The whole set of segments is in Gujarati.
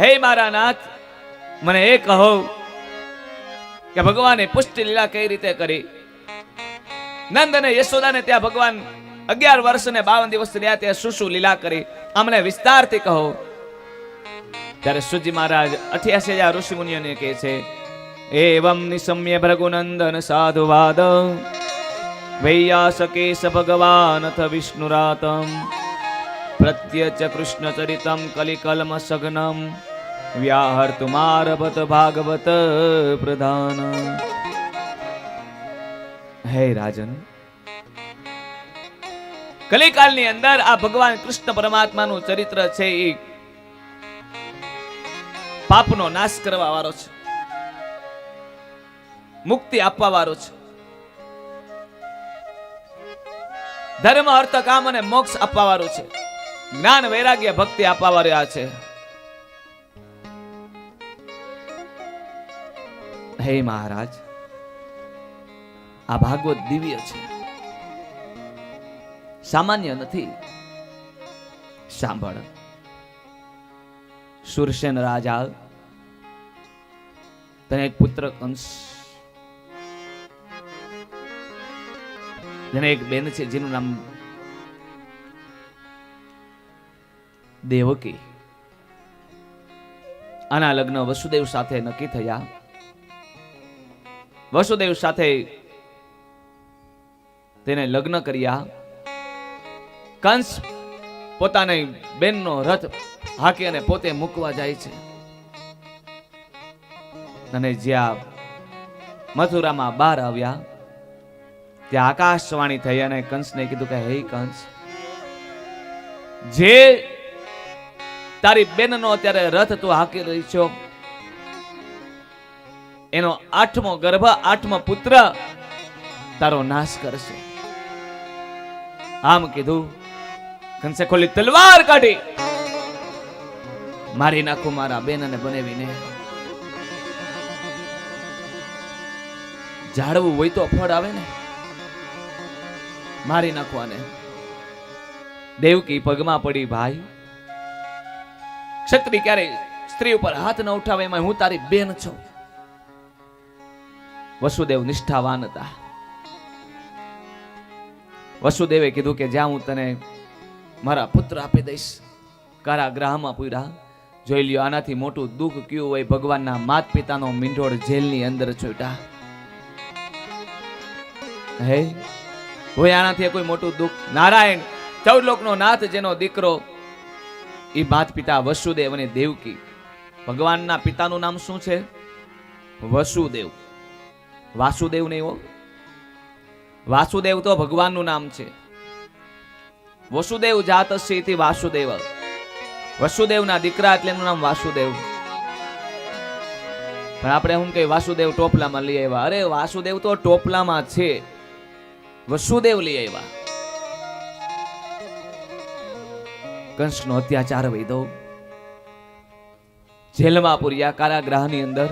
હે મારા નાથ, મને એ કહો કે ભગવાને પુષ્ટિ લીલા કઈ રીતે કરી? નંદ અને યશોદાને ત્યાં ભગવાન અગિયાર વર્ષ ને બાવન દિવસ રહ્યા ત્યાં શું શું લીલા કરી? અમને વિસ્તારથી કહો. ત્યારે સુજી મહારાજ અઠ્યાસી હજાર ઋષિ મુનિઓને કહે છે, એવમ નિસમ્ય ભૃગુનંદન સાધુવાદ. વૈયાસકેશ ભગવાન અથ વિષ્ણુરાતમ. પ્રત્યચ કૃષ્ણ ચરિતમ કલિકલમ સઘનમ વ્યાહર્તુમારભત ભાગવત પ્રધાન હે રાજન કલિકાલની અંદર આ ભગવાન કૃષ્ણ પરમાત્માનું ચરિત્ર છે એ પાપનો નાશ કરવા વાળો છે, મુક્તિ આપવા વાળો છે. ધર્મ, અર્થ, કામ અને મોક્ષ આપવા વાળો છે. જ્ઞાન વૈરાગ્ય ભક્તિ આપવા રહ્યા છે. હે મહારાજ, આ ભાગવત દિવ્ય છે. સામાન્ય નથી. સાંભળ. સુરસેન રાજા તને એક પુત્ર કંસ જેને એક બેન છે, જેનું નામ દેવકી. આના લગ્ન વસુદેવ સાથે નક્કી થયા. વસુદેવ સાથે તેને લગ્ન કર્યા. કંસ પોતાની બેનનો રથ હાકી અને પોતે મૂકવા જાય છે. અને જ્યાં મથુરામાં બહાર આવ્યા, ત્યાં આકાશવાણી થઈ અને કંસને કીધું કે, હે કંસ, જે તારી બેનનો અત્યારે રથ તું હાકી રહી છો. એનો આઠમો ગર્ભ, આઠમો પુત્ર તારો નાશ કરશે. આમ કીધું કંસે ખોલી તલવાર કાઢી. મારી નાખું મારા બેનને બનાવીને. જાળવું હોય તો ફળ આવે ને. મારી નાખવાને દેવકી પગમાં પડી ભાઈ. ક્ષત્રિય ક્યારે સ્ત્રી ઉપર હાથ ન ઉઠાવે એમાં હું તારી બેન છું? વસુદેવ નિષ્ઠાવાન હતા. વસુદેવે કીધું કે જ્યાં હું તને મારા પુત્ર આપી દઈશ કારાગ્રહમાં પૂર્યા. જોઈ લ્યો, આનાથી મોટું દુઃખ કયું હોય, ભગવાનના માત પિતાનો મીંઢોળ જેલની અંદર છૂટા હે? હોય આનાથી કોઈ મોટું દુઃખ? નારાયણ ચૌદ લોકનો નાથ જેનો દીકરો એ માત પિતા વસુદેવ અને દેવકી. ભગવાનના પિતાનું નામ શું છે? વસુદેવ. વાસુદેવ નહીં હો વાસુદેવ તો ભગવાનનું નામ છે. વસુદેવ જાતસ્ય ઇતિ વાસુદેવ. વસુદેવના દીકરા એટલે એનું નામ વાસુદેવ. પણ આપણે શું કહીએ વાસુદેવ ટોપલામાં લઈ આવ્યા? અરે વાસુદેવ તો ટોપલામાં છે. વસુદેવ લઈ આવ્યા. કંસનો અત્યાચાર વૈદો. જેલમાં પૂર્યા કારાગ્રહની અંદર.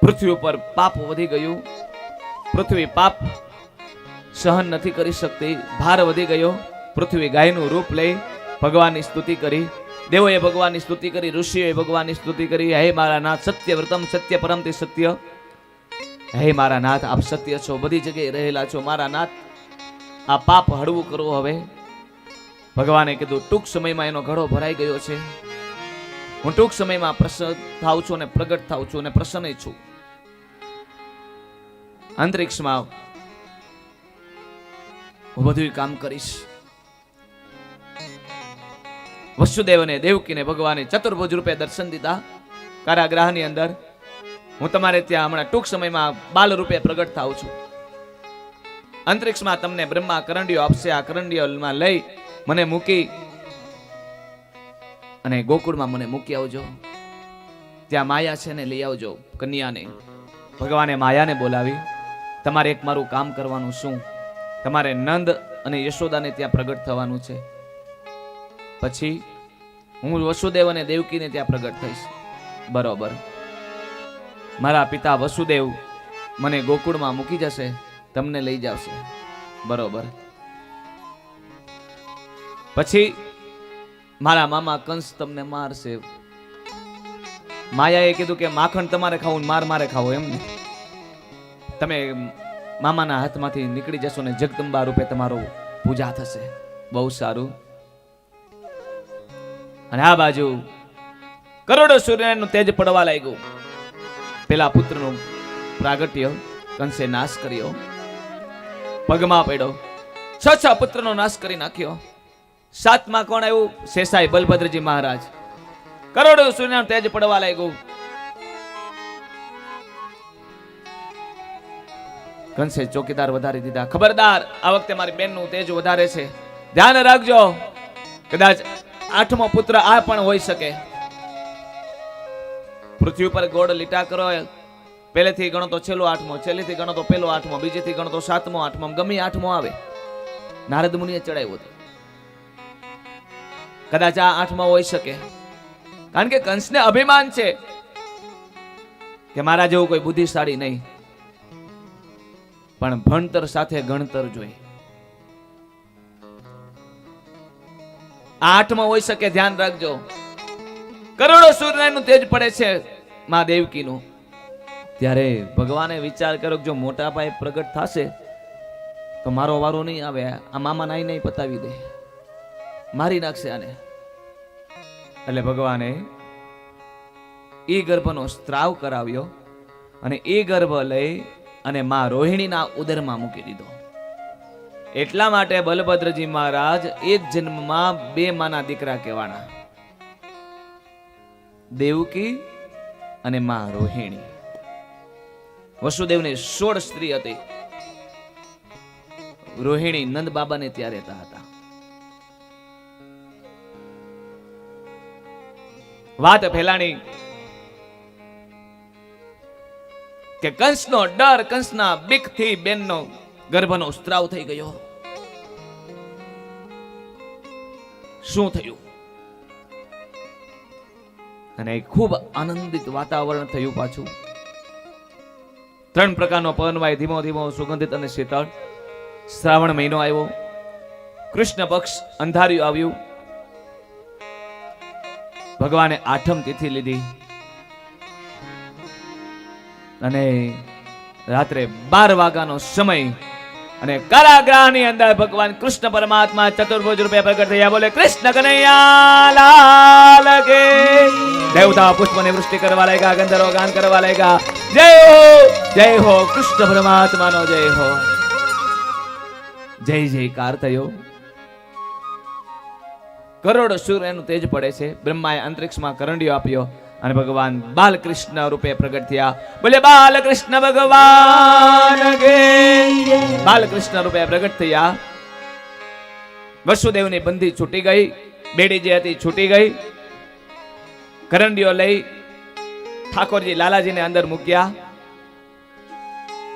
પૃથ્વી ઉપર પાપ વધી ગયું. પૃથ્વી પાપ સહન નથી કરી શકતી. ભાર વધી ગયો. પૃથ્વી ગાયનું રૂપ લઈ ભગવાનની સ્તુતિ કરી. દેવોએ ભગવાનની સ્તુતિ કરી, ઋષિઓએ ભગવાનની સ્તુતિ કરી. હે મારા નાથ, સત્ય વ્રતમ, સત્ય પરમથી સત્ય. હે મારા નાથ, આપ સત્ય છો, બધી જગ્યાએ રહેલા છો. મારા નાથ આ પાપ હળવું કરવું હવે. ભગવાને કીધું, ટૂંક સમયમાં એનો ઘડો ભરાઈ ગયો છે. હું ટૂંક સમયમાં પ્રસન્ન થાઉં છું અને પ્રગટ થાઉં છું અને પ્રસન્ન છું. અંતરિક્ષમાં હું બધું કામ કરીશ. વસુદેવ અને દેવકીને, ભગવાને ચતુર્ભુજ રૂપે દર્શન દીધા. કારાગ્રહની અંદર હું તમારે ત્યાં હમણાં ટૂંક સમયમાં બાલ રૂપે પ્રગટ થાઉં છું. અંતરિક્ષમાં તમને બ્રહ્મા કરંડીઓ આપશે, આ કરંડીઓમાં લઈ મને મૂકી અને ગોકુળમાં મને મૂકી આવજો. ત્યાં માયા છે ને લઈ આવજો, કન્યાને. ભગવાને માયાને બોલાવી, તમારે એક મારું કામ કરવાનું શું? તમારે નંદ અને યશોદાને ત્યાં પ્રગટ થવાનું છે. પછી હું વસુદેવ અને દેવકીને ત્યાં પ્રગટ થઈશ. બરોબર. મારા પિતા વસુદેવ મને ગોકુળમાં મૂકી જશે. તમને લઈ જશે બરોબર. પછી મારા મામા કંસ તમને મારશે. માયાએ કીધું કે માખણ તમારે ખાવું માર મારે ખાવો એમ ને. તમે મામાના હાથમાંથી નીકળી જશો ને જગદંબા રૂપે તમારો પૂજા થશે. બહુ સારું. અને આ બાજુ કરોડો સૂર્યનું તેજ પડવા લાગ્યું. પેલા પુત્રનું પ્રાગટ્ય, કંસે નાશ કર્યો. પગમાં પડ્યો. છ છ પુત્રનો નાશ કરી નાખ્યો. સાતમાં કોણ આવ્યું? શેષાઈ બલભદ્રજી મહારાજ. કરોડો સૂર્યનું તેજ પડવા લાગ્યું. કંસે ચોકીદાર વધારી દીધા. ખબરદાર, આ વખતે મારી બેનનું તેજ વધારે છે. ધ્યાન રાખજો. કદાચ આઠમો પુત્ર આ પણ હોઈ શકે. પૃથ્વી ઉપર ગોળ લીટા કરો પહેલેથી ગણો તો છેલ્લો આઠમો, છેલ્લેથી ગણો તો પેલો આઠમો, બીજેથી ગણો તો સાતમો, આઠમો, ગમે આઠમો આવે. નારદ મુનિએ ચડાવ્યો હતો. કદાચ આ આઠમો હોઈ શકે. કારણ કે કંસને અભિમાન છે કે મારા જેવું કોઈ બુદ્ધિશાળી નહીં. પણ ભણતર સાથે ગણતર જોઈ આ આઠમો હોઈ શકે, ધ્યાન રાખજો. કરોડો સૂર્યનું તેજ પડે છે મા દેવકીનું ત્યારે ભગવાને વિચાર કર્યો કે જો મોટા ભાઈ પ્રગટ થશે તો મારો વારો નહીં આવે આ મામા નાઈ નહીં પતાવી દે. મારી નાખશે આને. એટલે ભગવાને એ ગર્ભનો સ્ત્રાવ કરાવ્યો અને એ ગર્ભ લઈ અને મા રોહિણીના ઉદરમાં મૂકી દીધો. એટલા માટે બલભદ્રજી મહારાજ એક જન્મમાં બે માના દીકરા કહેવાના. દેવકી અને મા રોહિણી. વસુદેવની સોળ સ્ત્રી હતી. રોહિણી નંદ બાબાને ત્યાં રહેતા હતા. વાત ફેલાણી કે કંસનો ડર કંસના બીકથી બેનનો ગર્ભનો સ્ત્રાવ થઈ ગયો. શું થયું? અને ખૂબ આનંદિત વાતાવરણ થયું પાછું. ત્રણ પ્રકારનો પવનવાય ધીમો ધીમો, સુગંધિત અને શીતળ. શ્રાવણ મહિનો આવ્યો. કૃષ્ણ પક્ષ અંધાર્યું આવ્યું. ભગવાને આઠમ તિથિ લીધી. અને રાત્રે બાર વાગ્યાનો સમય અને કારાગ્રહની અંદર ભગવાન કૃષ્ણ પરમાત્મા ચતુર્ભુજ રૂપે પ્રગટ થયા. બોલે, કૃષ્ણ કનૈયા દેવતા પુષ્પની વૃષ્ટિ કરવા લાગ્યા, ગંધર્વ ગાન કરવા લાગ્યા. જય હો જય હો, કૃષ્ણ પરમાત્માનો જય હો. જય જયકાર થયો. કરોડ સૂર્યનું તેજ પડે છે. બ્રહ્માએ અંતરિક્ષમાં કરંડિયો આપ્યો અને ભગવાન બાલકૃષ્ણ રૂપે પ્રગટ થયા. બોલે, બાલકૃષ્ણ ભગવાન બાલકૃષ્ણ રૂપે પ્રગટ થયા. વસુદેવની બંધી છૂટી ગઈ. બેડી જે હતી છૂટી ગઈ. કરંડિયો લઈ ઠાકોરજી લાલાજીને અંદર મૂક્યા.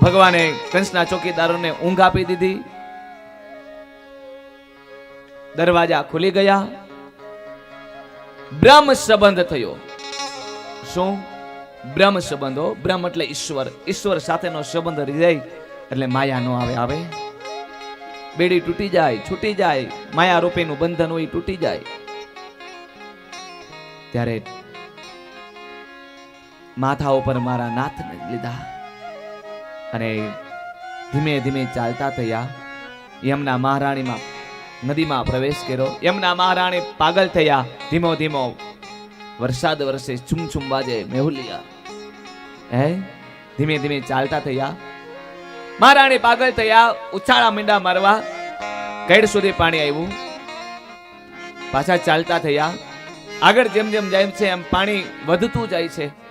ભગવાને કંસના ચોકીદારોને ઊંઘ આપી દીધી. દરવાજા ખુલી ગયા. બ્રહ્મ સંબંધ થયો. શું? બ્રહ્મ સંબંધો? બ્રહ્મ એટલે ઈશ્વર. ઈશ્વર સાથેનો સંબંધ રહી એટલે માયા નો આવે આવે. બેડી તૂટી જાય, છૂટી જાય. માયા રૂપીનું બંધન હોય, તૂટી જાય. ત્યારે માથા ઉપર મારા નાથને લીધા. અને ધીમે ધીમે ચાલતા થયા. યમના મહારાણીમાં નદીમાં પ્રવેશ કર્યો. યમના મહારાણી પાગલ થયા. ધીમો ધીમો વરસાદ વરસે ચુમ ચુમ મેહુલિયા. હે? ધીમે ધીમે ચાલતા થયા. મહારાણી પાગલ થયા. ઉછાળા મીંડા મારવા કઈડ સુધી પાણી આવ્યું પાછા ચાલતા થયા. આગળ જેમ જેમ જાય છે એમ પાણી વધતું જાય છે.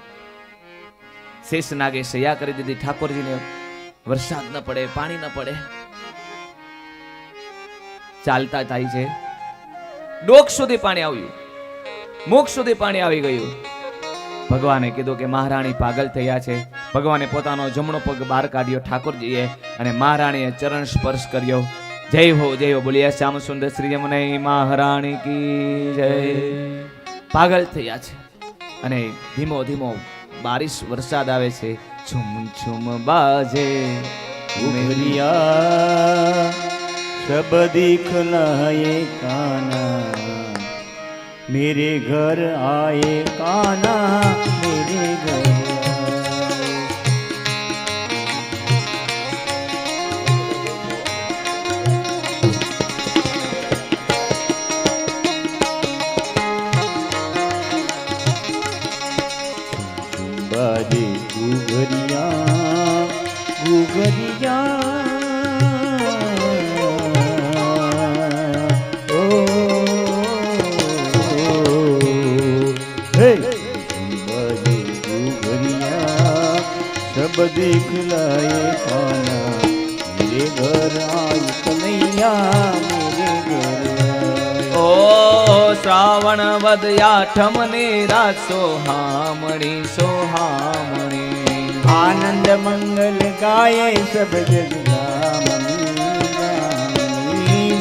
શેષ નાગે સયા કરી દીધી. ઠાકોરજીને વરસાદ ન પડે, પાણી ન પડે. ચાલતા થાય છે. ડોક સુધી પાણી આવ્યું. મુખ સુધી પાણી આવી ગયું. ભગવાને કીધું કે મહારાણી પાગલ થયા છે. ભગવાને પોતાનો જમણો પગ બહાર કાઢ્યો ઠાકોરજીએ અને મહારાણીએ ચરણ સ્પર્શ કર્યો. જય હો જય હો બોલ્યા શ્યામ સુંદર શ્રી યમુને મહારાણી કી જય. પાગલ થયા છે. અને ધીમો ધીમો બારિશ વરસાદ આવે છે. ઝુમ ઝુમ બાજે ઉમરિયા શબદી ખલાએ કાના. મેરે ઘર આયે કાના, મેરે ઘર સબ દેખ લાયે ખાના મેરે ઘર આય કનૈયા મેરે ઘર ઓ શ્રાવણ વદ આઠમ ને રાત સોહામણી સોહામણી આનંદ મંગલ ગાય સબ જગદામની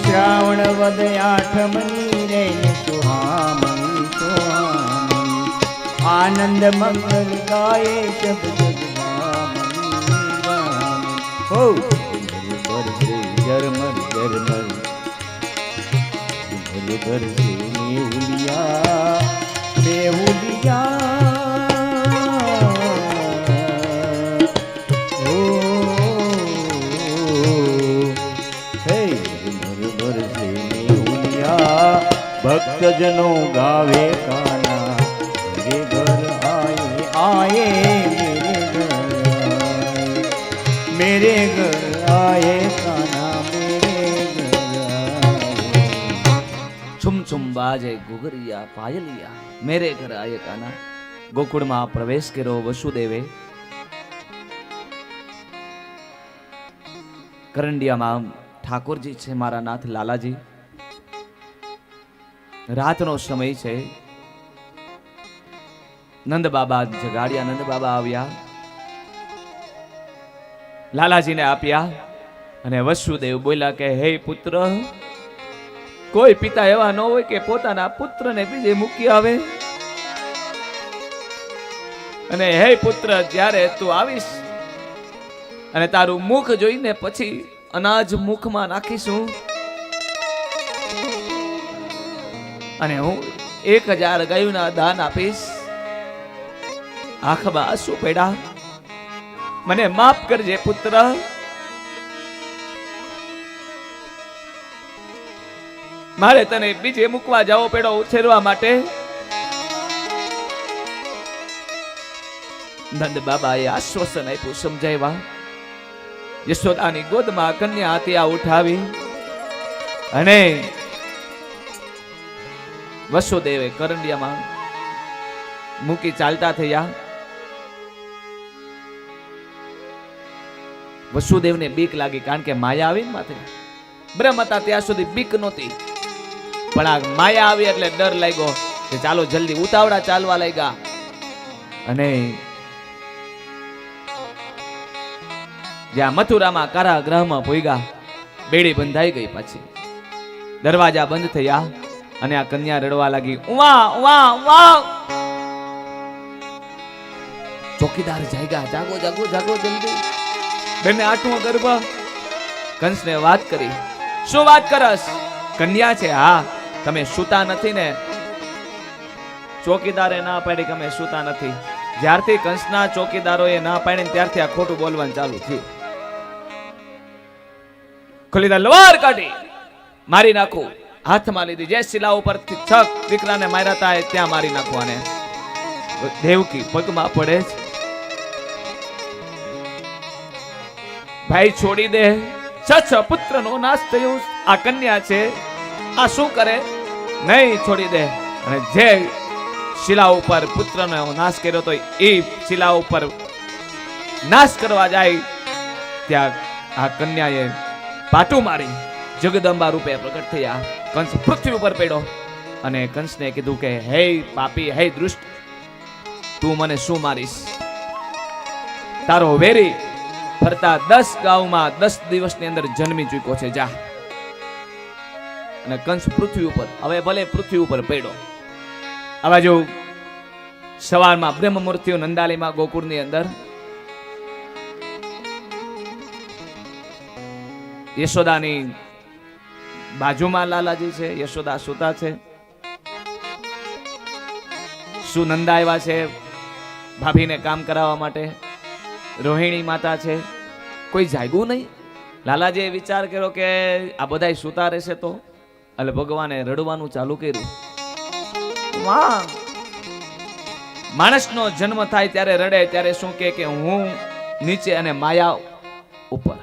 શ્રાવણ વદ આઠમની રે સુહામણી સુહામણી આનંદ મંગલ ગાય સબ જગદામની હો બરસે જરમર જરમર ભર બરસે મેહુલિયા મેહુલિયા ભક્તજનો ગાવે બાજે ગુગરિયા પાયલિયા, મેરે ઘર આયે ગોકુળમાં પ્રવેશ કર્યો વસુદેવે. કરંડિયામાં ઠાકોરજી છે મારા નાથ લાલાજી. રાતનો સમય છે. નંદ બાબા જગાડ્યા નંદ બાબા આવ્યા. લાલાજીને આપ્યા અને વસુદેવ બોલ્યા કે, હે પુત્ર કોઈ પિતા એવા ન હોય કે પોતાના પુત્રને બીજે મૂકી આવે. અને હે પુત્ર, જ્યારે તું આવીશ અને તારું મુખ જોઈને પછી અનાજ મુખમાં નાખીશું. અને હું એક હજાર ગયુંના દાન આપીશ. આંખમાં આંસુ પડ્યા. મને માફ કરજે પુત્ર. મારે તને બીજે મૂકવા જાવો પેડો ઉછેરવા માટે. નંદ બાબાએ આશ્વાસન આપ્યું, સમજાવ્યા. યશોદાની ગોદમાં કન્યા હતી ઉઠાવી. અને વસુદેવે કરંડિયામાં મૂકી ચાલતા થયા. વસુદેવને બીક લાગી, કારણ કે માયા આવી માથે બ્રહ્મ હતા ત્યાં સુધી બીક નહોતી. પણ આ માયા આવી એટલે ડર લાગ્યો કે ચાલો જલ્દી ઉતાવળા ચાલવા લાગ્યા. અને જ્યાં મથુરામાં કારાગૃહમાં ભોઈગા બેડી બંધાઈ ગઈ પછી. દરવાજા બંધ થયા અને આ કન્યા રડવા લાગી ઉવા ઉવા ઉવા ચોકીદાર જાગ્યા, જાગો જાગો જાગો જલ્દી. બેને આઠમો ગર્ભ. કંસને વાત કરી, શું વાત કરસ? કન્યા છે, હા. તમે સૂતા નથી ને? ચોકીદારે ના પાડી કે અમે સૂતા નથી. જ્યારથી કંસના ચોકીદારોએ ના પાડી ત્યારથી આ ખોટું બોલવાનું ચાલુ થયું. ખોલીદા લોહાર કાઢી, મારી નાખું. હાથમાં લીધી. જે શિલા ઉપરથી છક દીકરાને માર્યા હતા ત્યાં મારી નાખવાને દેવકી પગમાં પડે છે. ભાઈ છોડી દે. છ પુત્રનો નાશ થયો. આ કન્યા છે. આ શું કરે? નહીં છોડી દે. અને જે શિલા ઉપર પુત્રનો નાશ કર્યો તો એ શિલા ઉપર નાશ કરવા જાય, ત્યાં આ કન્યાએ પાટું મારી જગદંબા રૂપે પ્રગટ થયા. કંસ પૃથ્વી ઉપર પડ્યો અને કંસને કીધું કે, હે પાપી, હે દૃષ્ટ, તું મને શું મારીશ? તારો વેરી ફરતા દસ ગામમાં દસ દિવસની અંદર જન્મી ચૂક્યો છે. જા. અને કંસ પૃથ્વી ઉપર. હવે ભલે પૃથ્વી ઉપર પડ્યો. હવે જો સવારમાં બ્રહ્મ મૂર્તિઓ નંદાલીમાં ગોકુળની અંદર. યશોદાની બાજુમાં લાલાજી છે, યશોદા સુતા છે. શું નંદા આવ્યા છે ભાભીને કામ કરાવવા માટે? રોહિણી માતા છે. કોઈ જાગ્યું નહીં? લાલાજીએ વિચાર કર્યો કે આ બધાય સૂતા રહેશે તો? એટલે ભગવાને રડવાનું ચાલુ કર્યું. માં માણસનો જન્મ થાય ત્યારે રડે ત્યારે શું કે કે હું નીચે અને માયા ઉપર.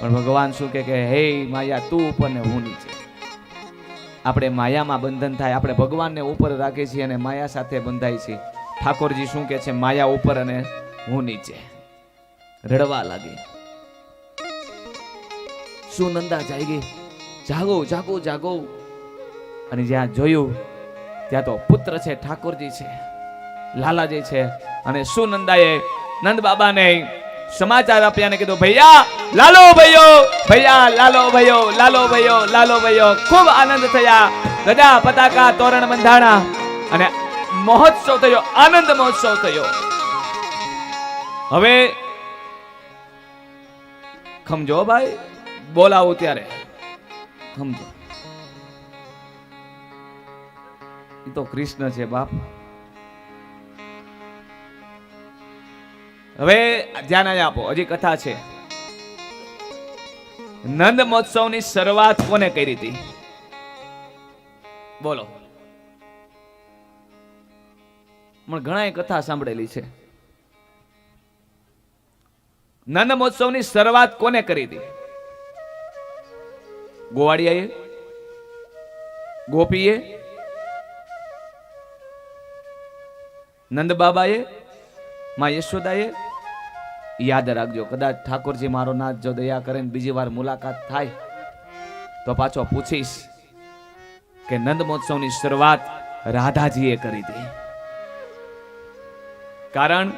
પણ ભગવાન શું કે કે હે માયા તું ઉપર ને હું નીચે. આપણે માયામાં બંધન થાય આપણે ભગવાનને ઉપર રાખીએ છીએ અને માયા સાથે બંધાય છીએ. ઠાકોરજી શું કે છે? માયા ઉપર અને હું નીચે. રડવા લાગી. શું નંદા જાગી જાગો જાગો જાગો. અને જ્યાં જોયું, ત્યાં તો પુત્ર છે, ઠાકોરજી છે, લાલાજી છે. અને સુનંદાએ નંદ બાબાને સમાચાર આપ્યા કીધું, ભૈયા, લાલો ભૈયો, ભૈયા, લાલો ભૈયો લાલો ભૈયો લાલો ભૈયો. ખૂબ આનંદ થયા. ગદા પતાકા, તોરણ, બંધાણા. અને મહોત્સવ થયો, આનંદ મહોત્સવ થયો. હવે, ખમજો ભાઈ. બોલાવું ત્યારે. સમજો. એ તો કૃષ્ણ છે, બાપ. હવે ધ્યાન આપો, હજી કથા છે. નંદ મહોત્સવની શરૂઆત કોને કરી હતી? બોલો. પણ ઘણા કથા સાંભળેલી છે. નંદ મહોત્સવની શરૂઆત કોને કરી હતી? ગોવાળિયાએ ગોપીએ? નંદબાબાએ? માં યશોદાએ? યાદ રાખજો, કદાચ ઠાકોરજી મારો નાથ જો દયા કરે બીજી વાર મુલાકાત થાય, તો પાછો પૂછીશ કે નંદ મહોત્સવની શરૂઆત રાધાજીએ કરી હતી. કારણ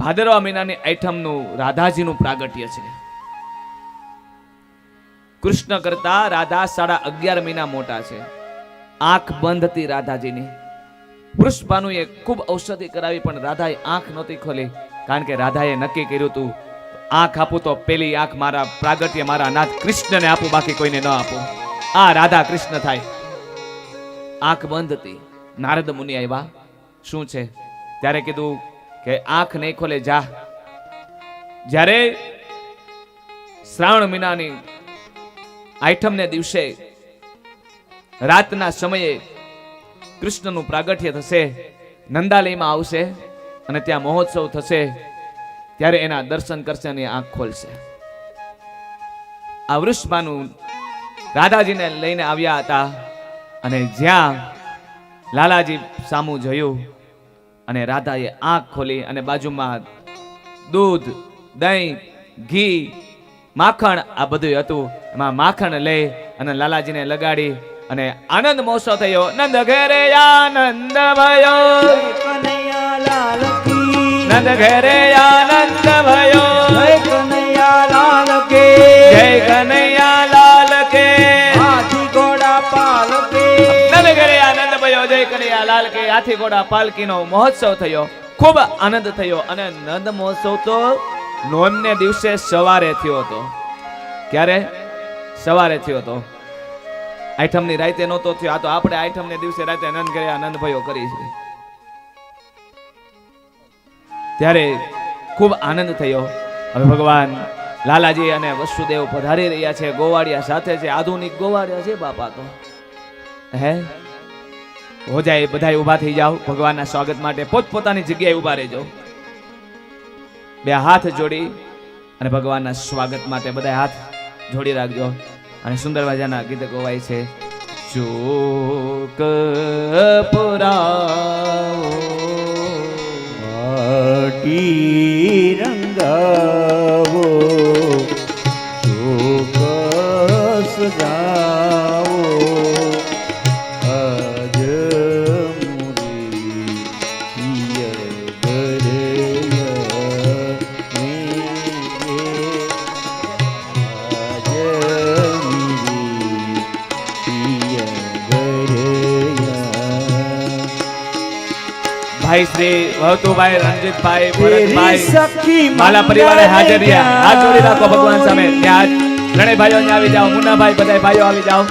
ભાદરવા મહિનાની આઈઠમનું રાધાજીનું પ્રાગટ્ય છે. કૃષ્ણ કરતા રાધા સાડા અગિયાર મહિના મોટા છે. આંખ બંધ હતી રાધાજીની. વૃષભાનુએ ખૂબ ઔષધિ કરાવી પણ રાધાએ આંખ નહોતી ખોલી. કારણ કે રાધાએ નક્કી કર્યું હતું, આંખ આપું તો પેલી આંખ મારા પ્રાગટ્ય, મારા નાથ કૃષ્ણને આપું, બાકી કોઈને ન આપું. આ રાધા કૃષ્ણ થાય. આંખ બંધ હતી. નારદ મુનિ આવ્યા. શું છે? ત્યારે કીધું કે, આંખ નહીં ખોલે, જા. જ્યારે શ્રાવણ મહિનાની આઈટમને દિવસે રાતના સમયે કૃષ્ણનું પ્રાગટ્ય થશે, નંદાલયમાં આવશે અને ત્યાં મહોત્સવ થશે, ત્યારે એના દર્શન કરશે અને આંખ ખોલશે. આ વૃષભાનું રાધાજીને લઈને આવ્યા હતા અને જ્યાં લાલાજી સામું જોયું અને રાધાએ આંખ ખોલી અને બાજુમાં દૂધ, દહીં, ઘી માખણ આ બધું હતું. એમાં માખણ લઈ અને લાલાજીને લગાડી અને આનંદ મહોત્સવ થયો. નંદ ઘરે આનંદ ભયો. નંદ ઘરે આનંદ ભયો. જય કનૈયા લાલ કે. જય કનૈયા લાલ કે. હાથી ઘોડા પાલ કે. નંદ ઘરે આનંદ ભયો. જય કનૈયા લાલ કે. હાથી ઘોડા પાલકીનો મહોત્સવ થયો. ખૂબ આનંદ થયો. અને નંદ મહોત્સવ તો નોમને દિવસે સવારે થયો હતો. ક્યારે? સવારે થયો હતો. આઠમની રાતે નહોતો થયો. આ તો આપણે આઠમને દિવસે રાતે આનંદ ઘરે આનંદ ભયો કરી છે. ત્યારે ખૂબ આનંદ થયો. હવે ભગવાન લાલાજી અને વસુદેવ પધારી રહ્યા છે, ગોવાળિયા સાથે છે. આધુનિક ગોવાળિયા છે બાપા તો. હે? હો જાય બધા ઊભા થઈ જાઓ. ભગવાનના સ્વાગત માટે પોતપોતાની જગ્યાએ ઊભા રહેજો. બે હાથ જોડી અને ભગવાનના સ્વાગત માટે બધા હાથ જોડી રાખજો. અને સુંદર મજાના ગીત ગવાય છે. ચોક પુરાવો વહતુભાઈ રણજીતભાઈ ભરતભાઈ માલા પરિવારે હાજર રહ્યા. હાથ જોડી રાખો ભગવાન સામે. ત્યાં ત્રણેય ભાઈઓ અહીંયા આવી જાઓ. મુન્નાભાઈ બધા ભાઈઓ આવી જાઓ.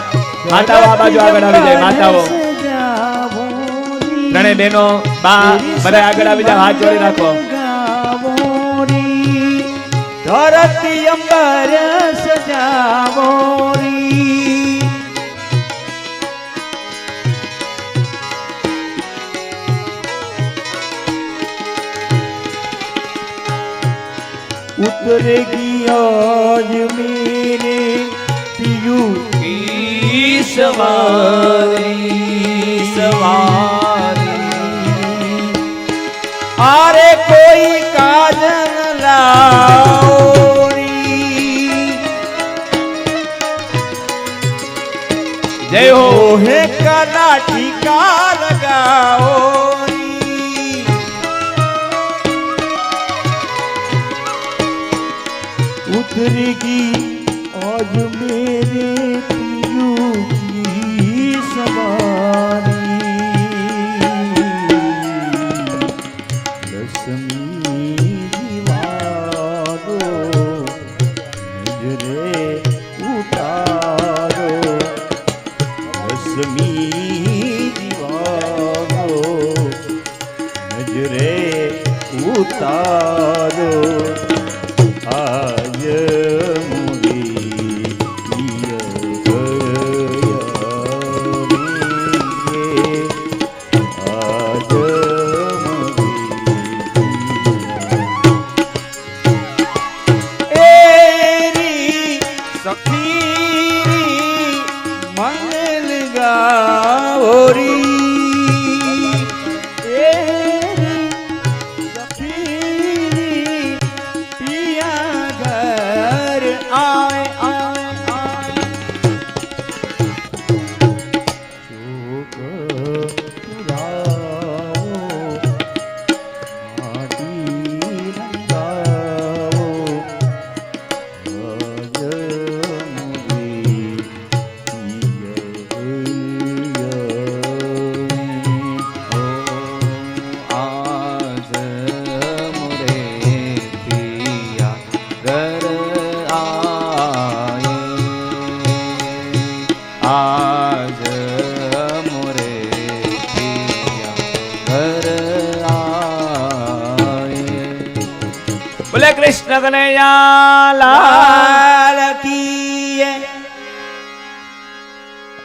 માતાઓ આ બાજુ આગળ આવી જાય. માતાઓ. ત્રણેય બહેનો બા બધા આગળ આવી જાવ હાથ જોડી રાખો. ધરતી અંબર સજાવોરી. ઉતરે ગયો જ મેરે પિયું સવારી સવારી આરે કોઈ કાજન લાવરી. જય હો. હે કલા રે ઉતારો.